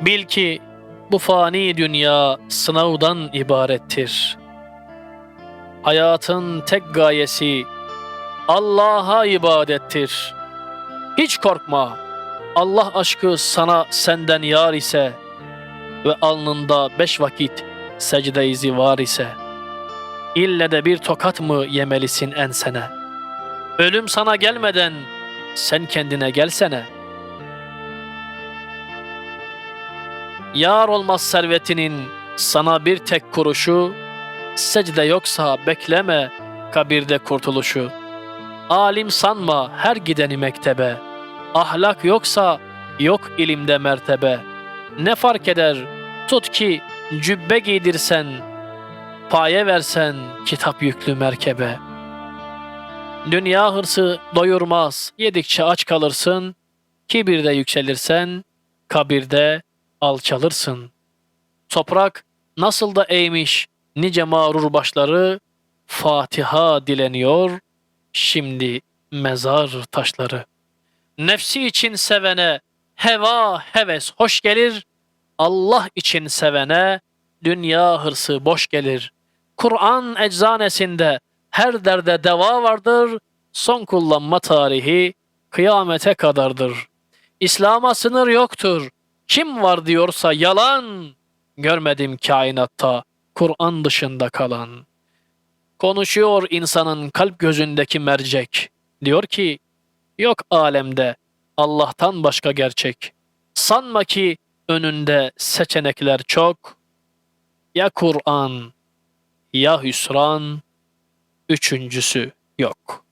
Bil ki bu fani dünya sınavdan ibarettir. Hayatın tek gayesi Allah'a ibadettir. Hiç korkma. Allah aşkı sana senden yar ise ve alnında beş vakit secde izi var ise ille de bir tokat mı yemelisin ensene? Ölüm sana gelmeden sen kendine gelsene. Yar olmaz servetinin sana bir tek kuruşu, secde yoksa bekleme kabirde kurtuluşu. Alim sanma her gideni mektebe, ahlak yoksa yok ilimde mertebe. Ne fark eder tut ki cübbe giydirsen, paye versen kitap yüklü merkebe. Dünya hırsı doyurmaz, yedikçe aç kalırsın, kibirde yükselirsen, kabirde alçalırsın. Toprak nasıl da eğmiş nice mağrur başları, Fatiha dileniyor, şimdi mezar taşları. Nefsi için sevene heva heves hoş gelir, Allah için sevene dünya hırsı boş gelir. Kur'an eczanesinde her derde deva vardır, son kullanma tarihi kıyamete kadardır. İslam'a sınır yoktur. Kim var diyorsa yalan, görmedim kainatta Kur'an dışında kalan. Konuşuyor insanın kalp gözündeki mercek. Diyor ki, yok alemde Allah'tan başka gerçek. Sanma ki önünde seçenekler çok. Ya Kur'an, ya hüsran, üçüncüsü yok.''